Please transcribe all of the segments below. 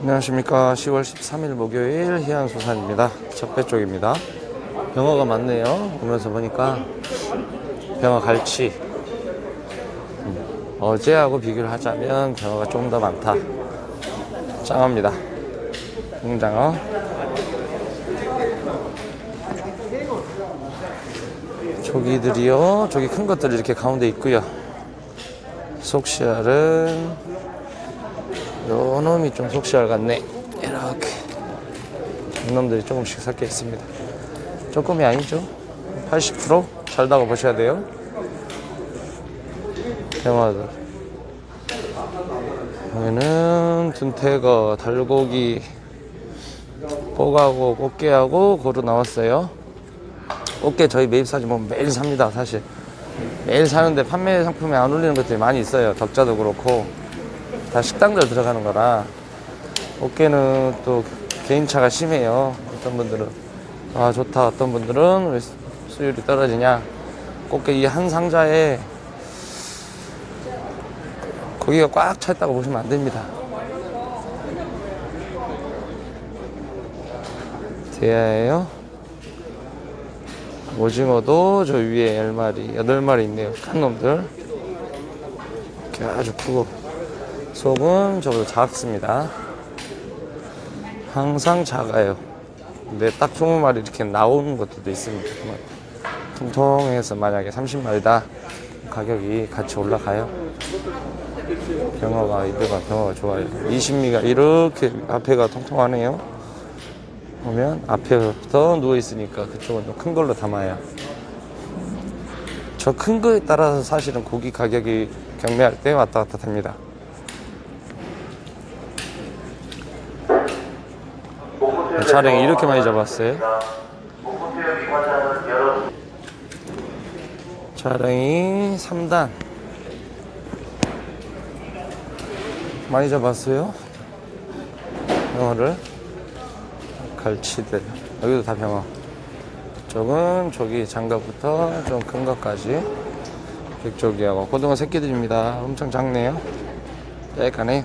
안녕하십니까. 10월 13일 목요일 해안수산입니다. 첫배 쪽입니다. 병어가 많네요. 오면서 보니까 병어 갈치. 음, 어제하고 비교를 하자면 병어가 좀 더 많다. 짱어입니다. 홍장어. 조기들이요. 조기 큰 것들이 이렇게 가운데 있고요. 속시알은 요 놈이 좀 속시알 같네. 이렇게. 이놈들이 조금씩 섞여 있습니다. 조금이 아니죠. 80% 잘다고 보셔야 돼요. 병아들. 여기는 둔태거 달고기 뽀가고 꽃게하고 고루 나왔어요. 꽃게 저희 매입 사진 보면 매일 삽니다 사실. 매일 사는데 판매 상품에 안 올리는 것들이 많이 있어요. 덕자도 그렇고 다 식당들 들어가는 거라 어깨는 또 개인차가 심해요. 어떤 분들은 아 좋다. 어떤 분들은 왜 수율이 떨어지냐. 꽃게 이 한 상자에 고기가 꽉 차 있다고 보시면 안 됩니다. 대야예요. 오징어도 저 위에 10마리 8마리 있네요. 큰 놈들. 이렇게 아주 크고 속은 저보다 작습니다. 항상 작아요. 근데 딱 20마리 이렇게 나오는 것들도 있습니다. 정말 통통해서 만약에 30마리다 가격이 같이 올라가요. 병어가 이들과 병어가 좋아요. 20미가 이렇게 앞에가 통통하네요. 보면 앞에부터 누워 있으니까 그쪽은 좀 큰 걸로 담아요. 저 큰 거에 따라서 사실은 고기 가격이 경매할 때 왔다 갔다 됩니다. 촬영이 이렇게 많이 잡았어요. 촬영이 3단 많이 잡았어요. 병어를 갈치들 여기도 다 병어. 이쪽은 저기 장갑부터 좀 큰 것까지 백조기하고 고등어 새끼들입니다. 엄청 작네요. 떼까네.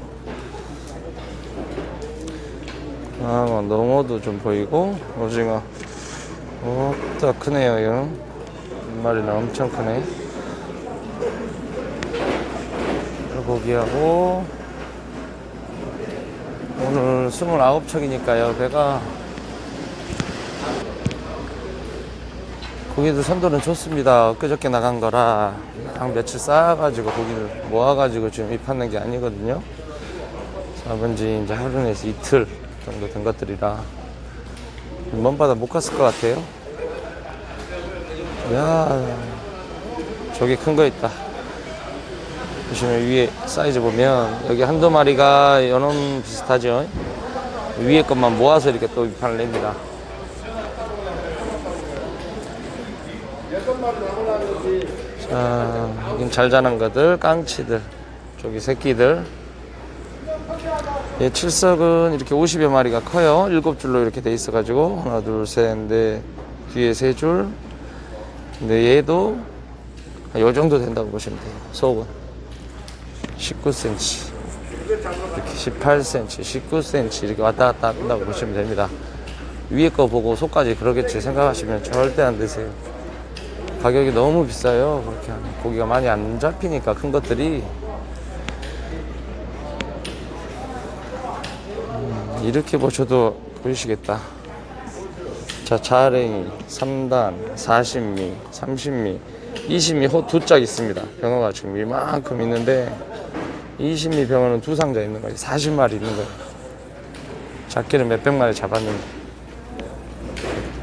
아, 뭐 농어도 좀 보이고 오징어. 어, 또 크네요 한 마리는 엄청 크네. 고기하고 오늘 29척이니까요 배가. 고기들 선도는 좋습니다. 엊그저께 나간 거라. 한 며칠 쌓아가지고 고기를 모아가지고 지금 입하는 게 아니거든요. 잡은 지 이제 하루 내서 이틀 정도 된 것들이라 먼 바다 못 갔을 것 같아요. 야 저기 큰 거 있다. 보시면 위에 사이즈 보면 여기 한두 마리가 연놈 비슷하죠. 위에 것만 모아서 이렇게 또 입판을 냅니다. 자, 여긴 잘 자란 것들, 깡치들, 저기 새끼들, 예, 칠석은 이렇게 50여 마리가 커요. 일곱 줄로 이렇게 돼 있어가지고 하나, 둘, 셋, 넷, 뒤에 세 줄. 근데 얘도 요 정도 된다고 보시면 돼요. 속은 19cm, 이렇게 18cm, 19cm 이렇게 왔다 갔다 한다고 보시면 됩니다. 위에 거 보고 속까지 그러겠지 생각하시면 절대 안 되세요. 가격이 너무 비싸요. 그렇게 하면 고기가 많이 안 잡히니까 큰 것들이 이렇게 보셔도 보이시겠다. 자, 자랭이 3단, 40미, 30미, 20미 호 두 짝 있습니다. 병어가 지금 이만큼 있는데 20미 병어는 두 상자 있는 거예요. 40마리 있는 거예요. 작게는 몇백 마리 잡았는데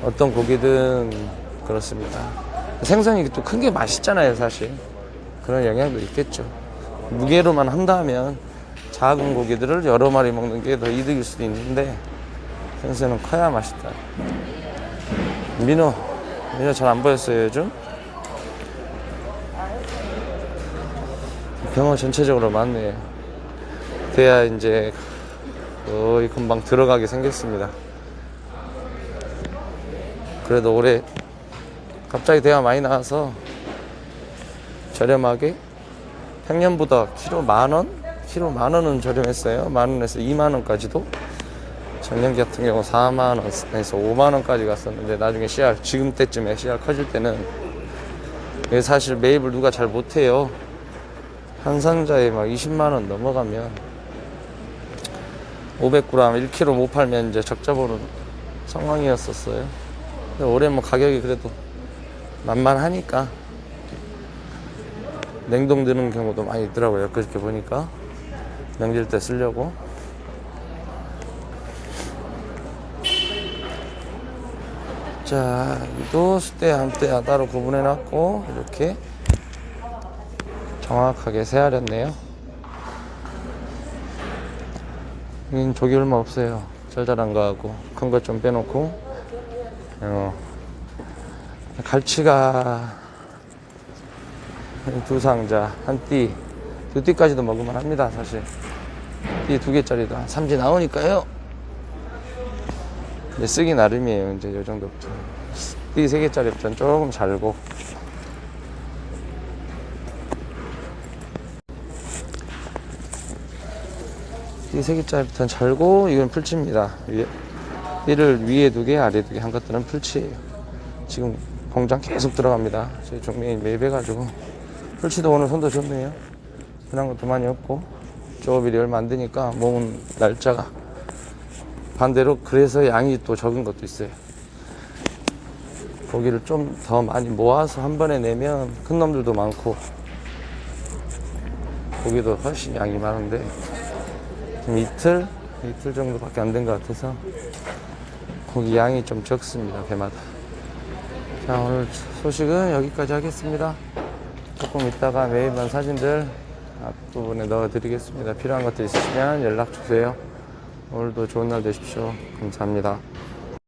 어떤 고기든 그렇습니다. 생선이 또 큰 게 맛있잖아요, 사실. 그런 영향도 있겠죠. 무게로만 한다면 작은 고기들을 여러 마리 먹는 게 더 이득일 수도 있는데 생선은 커야 맛있다. 민호, 민호 잘안 보였어요 요즘? 병어 전체적으로 많네요. 돼야 이제 거의 금방 들어가게 생겼습니다. 그래도 올해 갑자기 대화 많이 나와서 저렴하게 평년보다 키로 만 원? 키로 만 원은 저렴했어요. 만 원에서 2만 원까지도 작년 같은 경우 4만 원에서 5만 원까지 갔었는데 나중에 씨알 지금 때쯤에 씨알 커질 때는 사실 매입을 누가 잘 못해요. 한 상자에 막 20만 원 넘어가면 500g 1kg 못 팔면 이제 적자 보는 상황이었었어요. 올해 뭐 가격이 그래도 만만하니까 냉동 드는 경우도 많이 있더라고요. 그렇게 보니까 명절 때 쓰려고. 자, 이도 수대 한대 따로 구분해 놨고 이렇게 정확하게 세아렸네요. 여긴 조기 얼마 없어요. 짤짤한 거하고 큰 것 좀 빼놓고 어, 갈치가 두 상자 한 띠, 두 띠까지도 먹으면 합니다 사실. 띠두 개짜리도 한 삼지 나오니까요. 근데 쓰기 나름이에요 이제 요 정도부터. 띠세 개짜리부터는 조금 잘고. 이세 개짜리부터는 잘고 이건 풀치입니다. 위에 띠를 위에 두 개, 아래 두 개 한 것들은 풀치예요. 지금 공장 계속 들어갑니다. 저희 종매인 매입해가지고 풀치도 오늘 손도 좋네요. 그런 것도 많이 없고 조업일이 얼마 안 되니까 모은 날짜가 반대로 그래서 양이 또 적은 것도 있어요. 고기를 좀 더 많이 모아서 한 번에 내면 큰 놈들도 많고 고기도 훨씬 양이 많은데 지금 이틀 이틀 정도밖에 안 된 것 같아서 고기 양이 좀 적습니다 배마다 자 오늘 소식은 여기까지 하겠습니다 조금 이따가 매입한 사진들 앞부분에 넣어 드리겠습니다. 필요한 것들 있으시면 연락 주세요. 오늘도 좋은 날 되십시오. 감사합니다